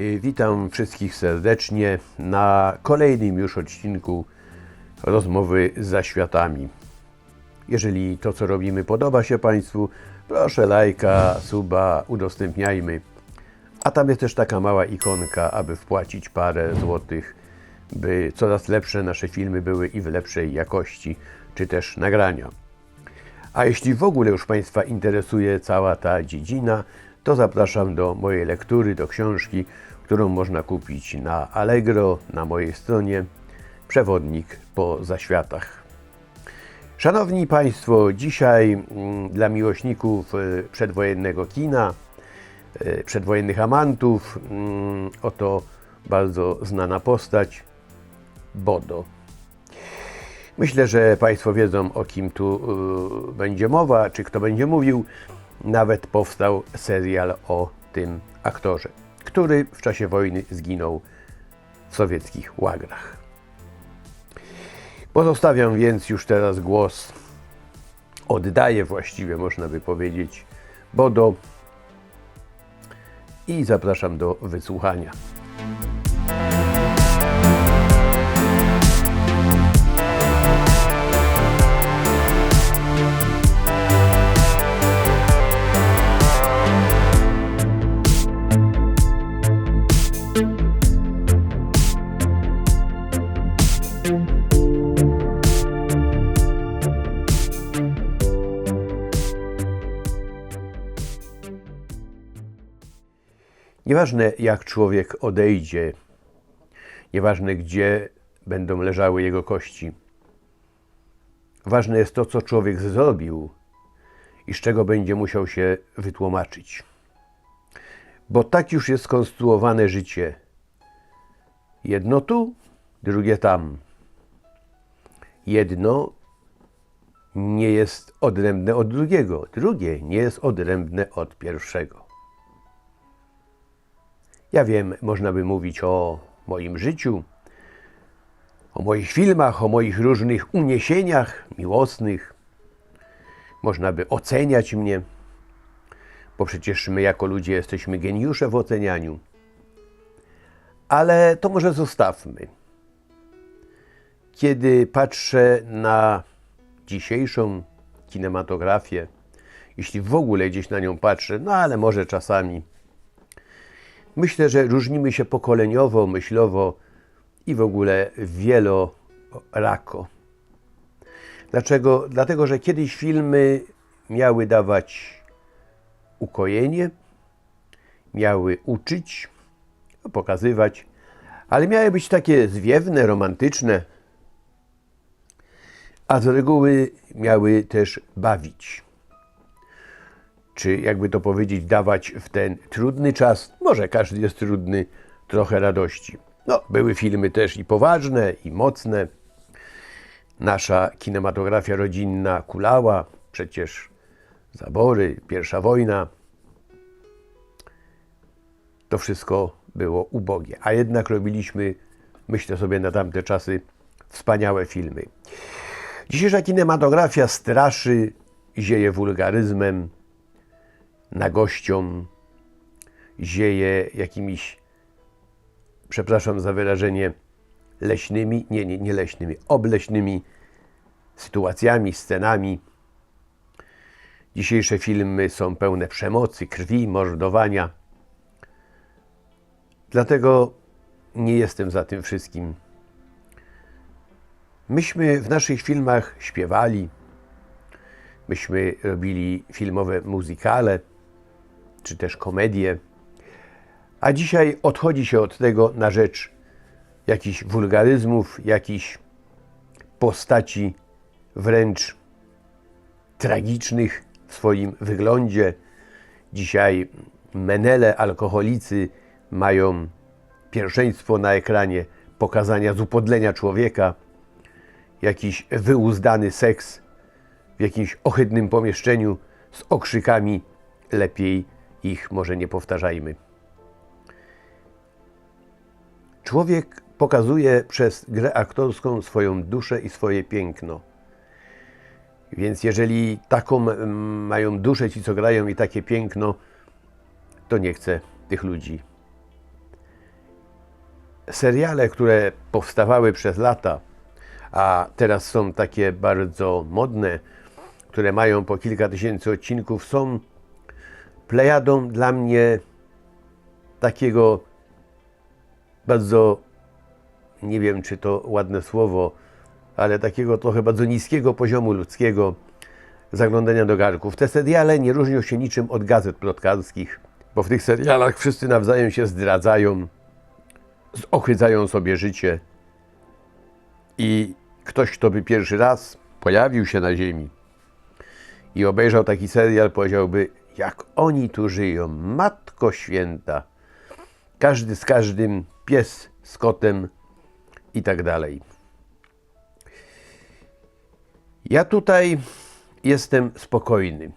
Y, Witam wszystkich serdecznie na kolejnym już odcinku rozmowy z zaświatami. Jeżeli to, co robimy, podoba się Państwu, proszę lajka, suba, udostępniajmy. A tam jest też taka mała ikonka, aby wpłacić parę złotych, by coraz lepsze nasze filmy były i w lepszej jakości, czy też nagrania. A jeśli w ogóle już Państwa interesuje cała ta dziedzina, to zapraszam do mojej lektury, do książki, którą można kupić na Allegro, na mojej stronie Przewodnik po zaświatach. Szanowni Państwo, dzisiaj mm, dla miłośników e, przedwojennego kina, e, przedwojennych amantów, mm, oto bardzo znana postać Bodo. Myślę, że Państwo wiedzą, o kim tu y, będzie mowa, czy kto będzie mówił. Nawet powstał serial o tym aktorze, który w czasie wojny zginął w sowieckich łagrach. Pozostawiam więc już teraz głos, oddaję właściwie, można by powiedzieć, Bodo i zapraszam do wysłuchania. Nieważne jak człowiek odejdzie, nieważne gdzie będą leżały jego kości, ważne jest to, co człowiek zrobił i z czego będzie musiał się wytłumaczyć. Bo tak już jest skonstruowane życie. Jedno tu, drugie tam. Jedno nie jest odrębne od drugiego, drugie nie jest odrębne od pierwszego. Ja wiem, można by mówić o moim życiu, o moich filmach, o moich różnych uniesieniach miłosnych. Można by oceniać mnie, bo przecież my jako ludzie jesteśmy geniusze w ocenianiu. Ale to może zostawmy. Kiedy patrzę na dzisiejszą kinematografię, jeśli w ogóle gdzieś na nią patrzę, no ale może czasami Myślę, że różnimy się pokoleniowo, myślowo i w ogóle wielorako. Dlaczego? Dlatego, że kiedyś filmy miały dawać ukojenie, miały uczyć, pokazywać, ale miały być takie zwiewne, romantyczne, a z reguły miały też bawić czy jakby to powiedzieć, dawać w ten trudny czas, może każdy jest trudny, trochę radości. No, były filmy też i poważne, i mocne. Nasza kinematografia rodzinna kulała, przecież zabory, pierwsza wojna. To wszystko było ubogie, a jednak robiliśmy, myślę sobie na tamte czasy, wspaniałe filmy. Dzisiejsza kinematografia straszy, zieje wulgaryzmem, nagością, zieje jakimiś, przepraszam za wyrażenie, leśnymi, nie, nie, nie leśnymi, obleśnymi sytuacjami, scenami. Dzisiejsze filmy są pełne przemocy, krwi, mordowania. Dlatego nie jestem za tym wszystkim. Myśmy w naszych filmach śpiewali, myśmy robili filmowe muzykale, czy też komedie. A dzisiaj odchodzi się od tego na rzecz jakichś wulgaryzmów, jakichś postaci wręcz tragicznych w swoim wyglądzie. Dzisiaj menele, alkoholicy mają pierwszeństwo na ekranie pokazania zupodlenia człowieka, jakiś wyuzdany seks w jakimś ohydnym pomieszczeniu z okrzykami lepiej ich może nie powtarzajmy. Człowiek pokazuje przez grę aktorską swoją duszę i swoje piękno. Więc jeżeli taką mają duszę ci, co grają i takie piękno, to nie chcę tych ludzi. seriale, które powstawały przez lata, a teraz są takie bardzo modne, które mają po kilka tysięcy odcinków, są plejadą dla mnie takiego bardzo, nie wiem czy to ładne słowo, ale takiego trochę bardzo niskiego poziomu ludzkiego zaglądania do garków. Te seriale nie różnią się niczym od gazet plotkarskich, bo w tych serialach wszyscy nawzajem się zdradzają, ochydzają sobie życie i ktoś, kto by pierwszy raz pojawił się na ziemi i obejrzał taki serial, powiedziałby, jak oni tu żyją, Matko Święta. Każdy z każdym, pies z kotem i tak dalej. Ja tutaj jestem spokojny.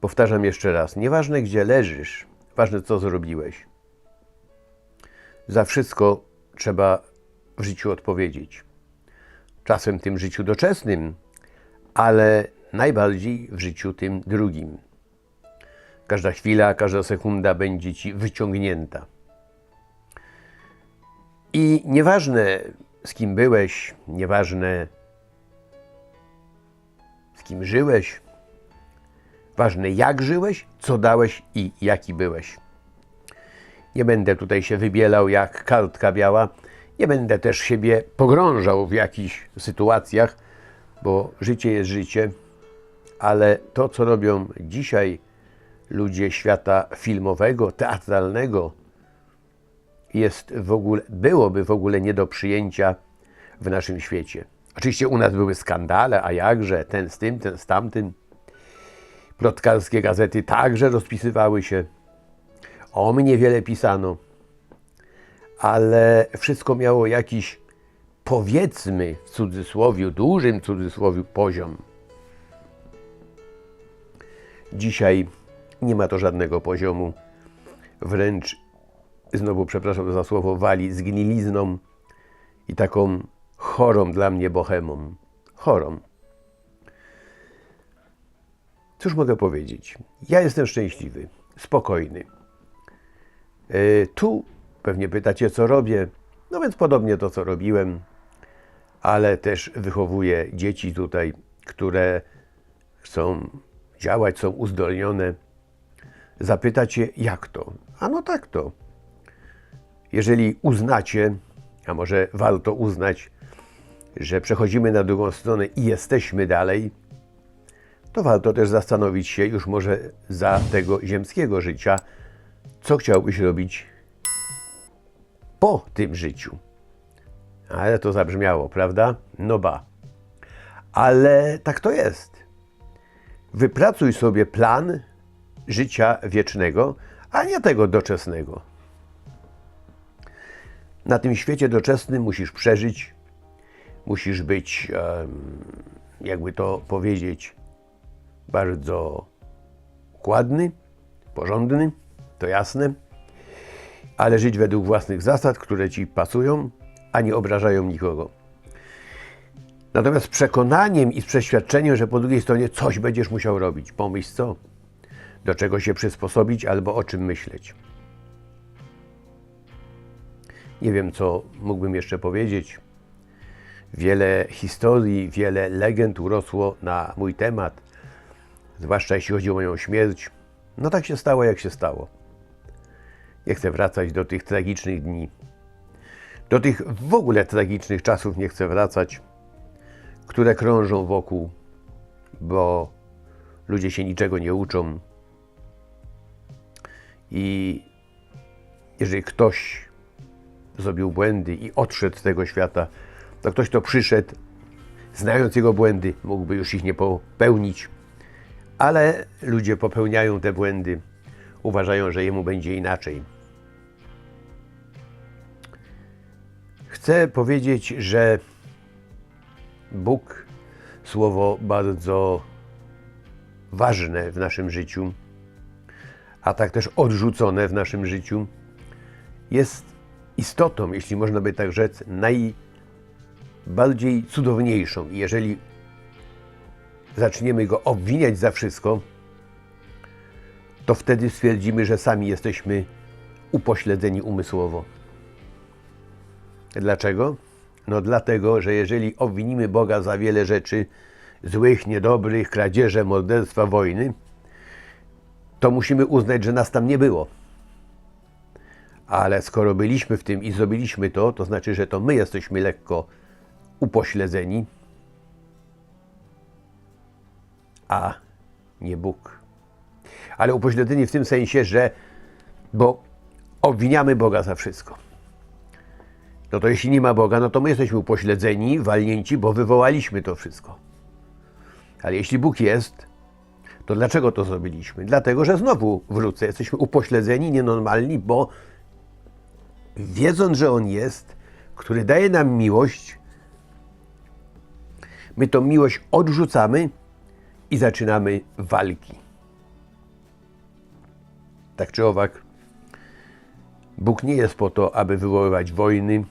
Powtarzam jeszcze raz, nieważne gdzie leżysz, ważne co zrobiłeś. Za wszystko trzeba w życiu odpowiedzieć. Czasem tym życiu doczesnym, ale najbardziej w życiu tym drugim. Każda chwila, każda sekunda będzie ci wyciągnięta. I nieważne z kim byłeś, nieważne z kim żyłeś, ważne jak żyłeś, co dałeś i jaki byłeś. Nie będę tutaj się wybielał jak kartka biała, nie będę też siebie pogrążał w jakichś sytuacjach, bo życie jest życie, ale to, co robią dzisiaj ludzie świata filmowego, teatralnego, jest w ogóle, byłoby w ogóle nie do przyjęcia w naszym świecie. Oczywiście u nas były skandale, a jakże, ten z tym, ten z tamtym. Plotkarskie gazety także rozpisywały się. O mnie wiele pisano, ale wszystko miało jakiś, powiedzmy w cudzysłowie, dużym cudzysłowie, poziom. Dzisiaj nie ma to żadnego poziomu. Wręcz, znowu przepraszam za słowo, wali z gnilizną i taką chorą dla mnie bohemą. Chorą. Cóż mogę powiedzieć? Ja jestem szczęśliwy, spokojny. Yy, tu pewnie pytacie, co robię. No więc podobnie to, co robiłem, ale też wychowuję dzieci tutaj, które chcą działać, są uzdolnione. Zapytacie, jak to? A no tak to. Jeżeli uznacie, a może warto uznać, że przechodzimy na drugą stronę i jesteśmy dalej, to warto też zastanowić się już może za tego ziemskiego życia, co chciałbyś robić po tym życiu. Ale to zabrzmiało, prawda? No ba. Ale tak to jest. Wypracuj sobie plan życia wiecznego, a nie tego doczesnego. Na tym świecie doczesnym musisz przeżyć, musisz być, jakby to powiedzieć, bardzo układny, porządny, to jasne, ale żyć według własnych zasad, które ci pasują, a nie obrażają nikogo. Natomiast przekonaniem i z przeświadczeniem, że po drugiej stronie coś będziesz musiał robić. Pomyśl co? Do czego się przysposobić albo o czym myśleć. Nie wiem, co mógłbym jeszcze powiedzieć. Wiele historii, wiele legend urosło na mój temat, zwłaszcza jeśli chodzi o moją śmierć. No tak się stało, jak się stało. Nie chcę wracać do tych tragicznych dni. Do tych w ogóle tragicznych czasów nie chcę wracać, które krążą wokół, bo ludzie się niczego nie uczą. I jeżeli ktoś zrobił błędy i odszedł z tego świata, to ktoś, kto przyszedł, znając jego błędy, mógłby już ich nie popełnić. Ale ludzie popełniają te błędy, uważają, że jemu będzie inaczej. Chcę powiedzieć, że Bóg, słowo bardzo ważne w naszym życiu, a tak też odrzucone w naszym życiu, jest istotą, jeśli można by tak rzec, najbardziej cudowniejszą. I jeżeli zaczniemy go obwiniać za wszystko, to wtedy stwierdzimy, że sami jesteśmy upośledzeni umysłowo. Dlaczego? No dlatego, że jeżeli obwinimy Boga za wiele rzeczy złych, niedobrych, kradzieże, morderstwa, wojny, to musimy uznać, że nas tam nie było. Ale skoro byliśmy w tym i zrobiliśmy to, to znaczy, że to my jesteśmy lekko upośledzeni, a nie Bóg. Ale upośledzeni w tym sensie, że bo obwiniamy Boga za wszystko. No to jeśli nie ma Boga, no to my jesteśmy upośledzeni, walnięci, bo wywołaliśmy to wszystko. Ale jeśli Bóg jest, to dlaczego to zrobiliśmy? Dlatego, że znowu wrócę, jesteśmy upośledzeni, nienormalni, bo wiedząc, że On jest, który daje nam miłość, my tą miłość odrzucamy i zaczynamy walki. Tak czy owak, Bóg nie jest po to, aby wywoływać wojny,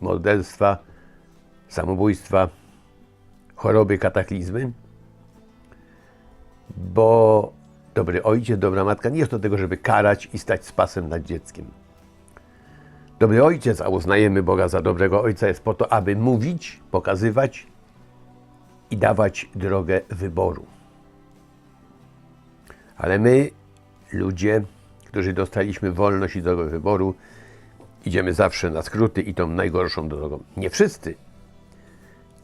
morderstwa, samobójstwa, choroby, kataklizmy, bo dobry ojciec, dobra matka nie jest do tego, żeby karać i stać z pasem nad dzieckiem. Dobry ojciec, a uznajemy Boga za dobrego ojca, jest po to, aby mówić, pokazywać i dawać drogę wyboru. Ale my, ludzie, którzy dostaliśmy wolność i drogę wyboru, idziemy zawsze na skróty i tą najgorszą drogą. Nie wszyscy,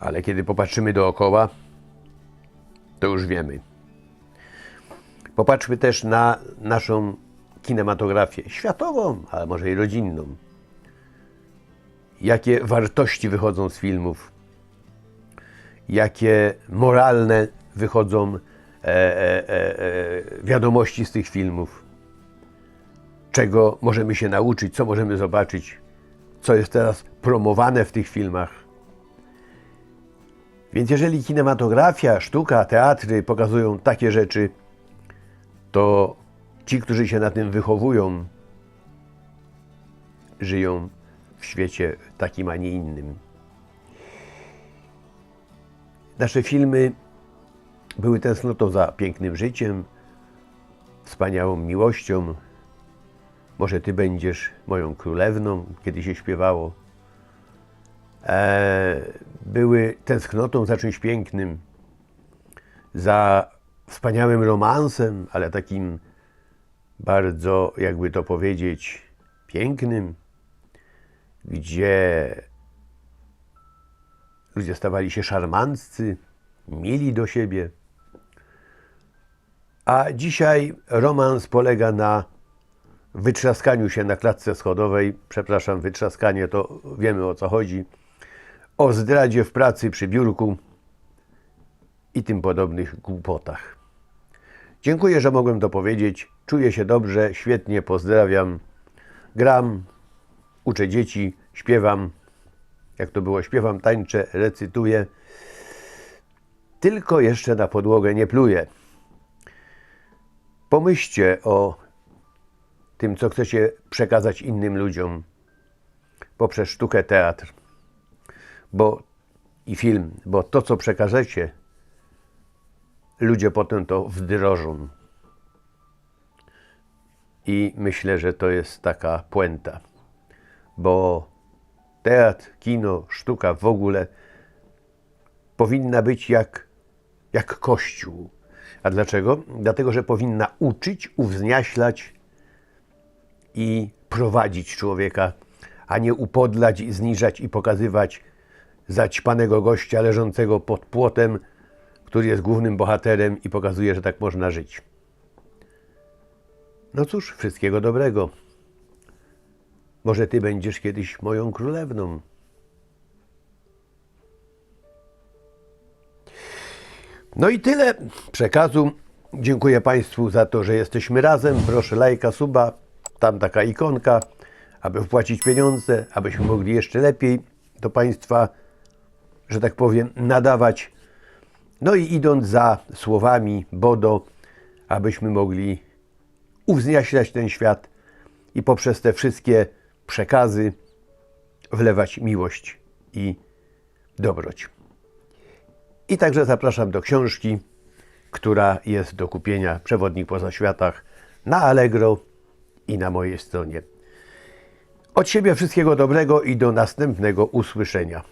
ale kiedy popatrzymy dookoła, to już wiemy. Popatrzmy też na naszą kinematografię światową, ale może i rodzinną. Jakie wartości wychodzą z filmów, jakie moralne wychodzą e, e, e, e, wiadomości z tych filmów, czego możemy się nauczyć, co możemy zobaczyć, co jest teraz promowane w tych filmach. Więc jeżeli kinematografia, sztuka, teatry pokazują takie rzeczy, to ci, którzy się na tym wychowują, żyją w świecie takim, a nie innym. Nasze filmy były tęsknotą za pięknym życiem, wspaniałą miłością. Może ty będziesz moją królewną, kiedy się śpiewało. E, były tęsknotą za czymś pięknym, za wspaniałym romansem, ale takim bardzo, jakby to powiedzieć, pięknym, gdzie ludzie stawali się szarmanccy, mili do siebie. A dzisiaj romans polega na wytrzaskaniu się na klatce schodowej. Przepraszam, wytrzaskanie to wiemy o co chodzi. O zdradzie w pracy przy biurku i tym podobnych głupotach. Dziękuję, że mogłem to powiedzieć. Czuję się dobrze, świetnie, pozdrawiam. Gram, uczę dzieci, śpiewam. Jak to było, śpiewam, tańczę, recytuję. Tylko jeszcze na podłogę nie pluję. Pomyślcie o tym, co chcecie przekazać innym ludziom poprzez sztukę, teatr bo, i film, bo to, co przekażecie, ludzie potem to wdrożą. I myślę, że to jest taka puenta, bo teatr, kino, sztuka w ogóle powinna być jak, jak kościół. A dlaczego? Dlatego, że powinna uczyć, uwzniaślać i prowadzić człowieka, a nie upodlać, zniżać i pokazywać zaćpanego gościa leżącego pod płotem, który jest głównym bohaterem i pokazuje, że tak można żyć. No cóż, wszystkiego dobrego. Może ty będziesz kiedyś moją królewną. No i tyle przekazu. Dziękuję Państwu za to, że jesteśmy razem. Proszę lajka, suba, tam taka ikonka, aby wpłacić pieniądze, abyśmy mogli jeszcze lepiej do Państwa, że tak powiem, nadawać. No i idąc za słowami Bodo, abyśmy mogli uwzniaślać ten świat i poprzez te wszystkie przekazy wlewać miłość i dobroć. I także zapraszam do książki, która jest do kupienia Przewodnik poza światach na Allegro i na mojej stronie. Od siebie wszystkiego dobrego i do następnego usłyszenia.